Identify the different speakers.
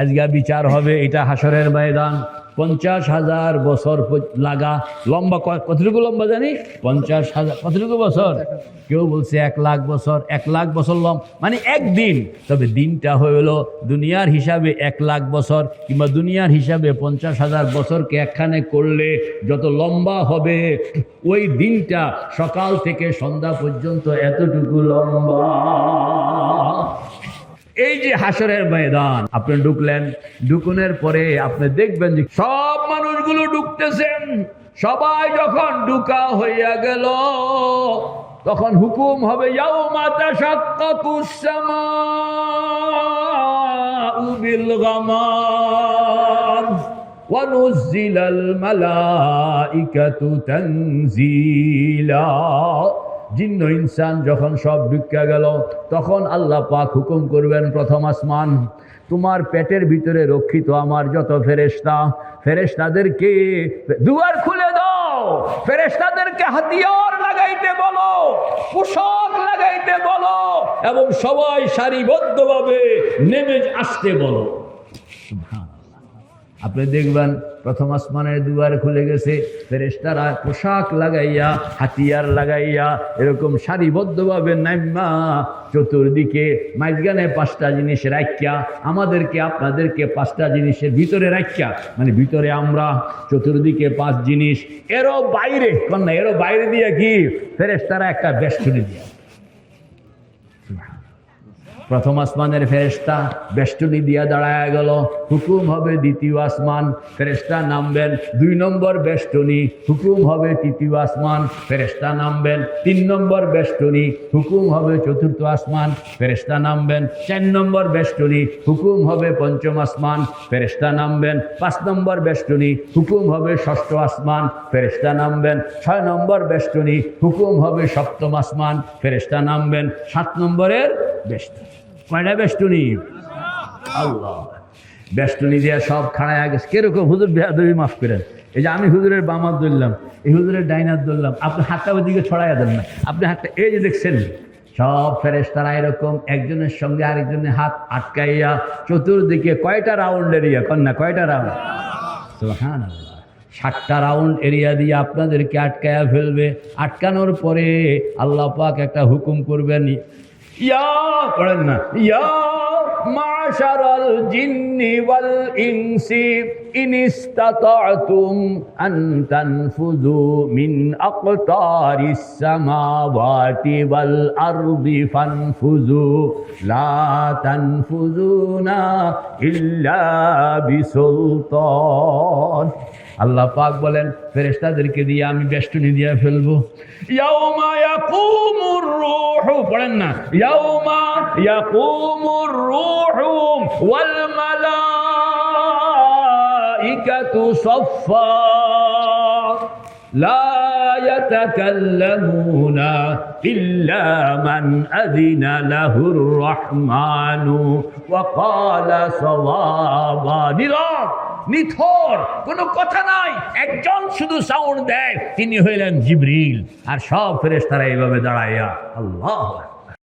Speaker 1: আজকে বিচার হবে, এটা হাসরের ময়দান। পঞ্চাশ হাজার বছর লাগা, লম্বা কতটুকু লম্বা জানি? পঞ্চাশ হাজার, কতটুকু বছর? কেউ বলছে এক লাখ বছর, এক লাখ বছর লম মানে একদিন। তবে দিনটা হলো দুনিয়ার হিসাবে এক লাখ বছর, কিংবা দুনিয়ার হিসাবে পঞ্চাশ হাজার বছরকে একখানে করলে যত লম্বা হবে, ওই দিনটা সকাল থেকে সন্ধ্যা পর্যন্ত এতটুকু লম্বা। যে হাসরের ময়দান আপনি ঢুকলেন ঢুকুনের পরে আপনি দেখবেন যে সব মানুষগুলো ঢুকতেছেন সবাই যখন ঢুকা হইয়া গেল তখন হুকুম হবে যাও মাতা সাক্কাকুসামা বিল গামাম ونزل الملائكة تنزيلا জিন্ন ইনসান যখন সব ঢুকা গেল, তখন আল্লাহ পাক হুকুম করবেন প্রথম আসমান, তোমার পেটের ভিতরে রক্ষিত আমার যত ফেরেশতা, ফেরেশতাদেরকে দুয়ার খুলে দাও, ফেরেশতাদেরকে হাতিয়ার লাগাইতে বলো, পোশাক লাগাইতে বলো, এবং সবাই সারিবদ্ধভাবে নেমে আসতে বলো। আপনি দেখবেন প্রথম আসমানের দুয়ার খুলে গেছে ফেরেস্তারা পোশাক লাগাইয়া, হাতিয়ার লাগাইয়া, এরকম সারিবদ্ধভাবে নাইমা চতুর্দিকে মাঝখানে পাঁচটা জিনিস রাখিয়া আমাদেরকে আপনাদেরকে পাঁচটা জিনিসের ভিতরে রাখিয়া মানে ভিতরে আমরা চতুর্দিকে পাঁচ জিনিস, এরও বাইরে, কন্যা, এরও বাইরে দিয়ে কি? ফেরেস্তারা একটা বেষ্টনী দিয়া। প্রথম আসমানের ফেরেস্তা বেষ্টনী দিয়া দাঁড়ায় গেল। হুকুম হবে দ্বিতীয় আসমান। ফেরেস্তা নামবেন দুই নম্বর বেষ্টনী। হুকুম হবে তৃতীয় আসমান। ফেরেস্তা নামবেন তিন নম্বর বেষ্টনী। হুকুম হবে চতুর্থ আসমান। ফেরেস্তা নামবেন চার নম্বর বেষ্টনী। হুকুম হবে পঞ্চম আসমান। ফেরেস্তা নামবেন পাঁচ নম্বর বেষ্টনী। হুকুম হবে ষষ্ঠ আসমান। ফেরেস্তা নামবেন ছয় নম্বর বেষ্টনী। হুকুম হবে সপ্তম আসমান। ফেরেস্তা নামবেন সাত নম্বরের বেষ্টনী কয়টা বেষ্টনী? আল্লাহ। বেষ্টনী দিয়ে সব খাড়ায় গেছে কীরকম হুজুর বেহাদবি মাফ করেন। এই যে আমি হুজুরের বামাত ধরলাম, এই হুজুরের ডাইনার ধরলাম, আপনি হাতটা ওইদিকে ছড়াইয়া দেন না। আপনি হাতটা এই যে দেখছেন, সব ফেরেস্তারা এরকম, একজনের সঙ্গে আরেকজনের হাত আটকাইয়া চতুর্দিকে কয়টা রাউন্ড এরিয়া? কন্যা কয়টা রাউন্ড? তো হ্যাঁ ষাটটা রাউন্ড এরিয়া দিয়ে আপনাদেরকে আটকায়া ফেলবে। আটকানোর পরে আল্লাহ পাক একটা হুকুম করবেন ইয়া পড়েন না। ইয়া মাশারাল জিন্নি ওয়াল ইনসি ইন ইসতাতাতুম আন তানফুযু মিন আকতারিস সামাওয়াতি ওয়াল আরদি ফানফুযু, লা তানফুযুনা ইল্লা বিসুলতান। আল্লাহ পাক বলেন ফেরেশতাদেরকে দিয়ে আমি বেষ্টনী দিয়ে ফেলবো ইয়াউমা ইয়াকুমুর রূহু পড়েন না ইয়াউমা ইয়াকুমুর রূহু ওয়াল মালাইকাতু সাফফা لا يتكلمون إلا من أذن له الرحمن وقال صوابا নীরব নিথর, কোনো কথা নাই। একজন শুধু সাউন্ড দেয়, তিনি হইলেন জিবরিল। আর সব ফেরেশতারা এইভাবে দাঁড়াইয়া, আল্লাহ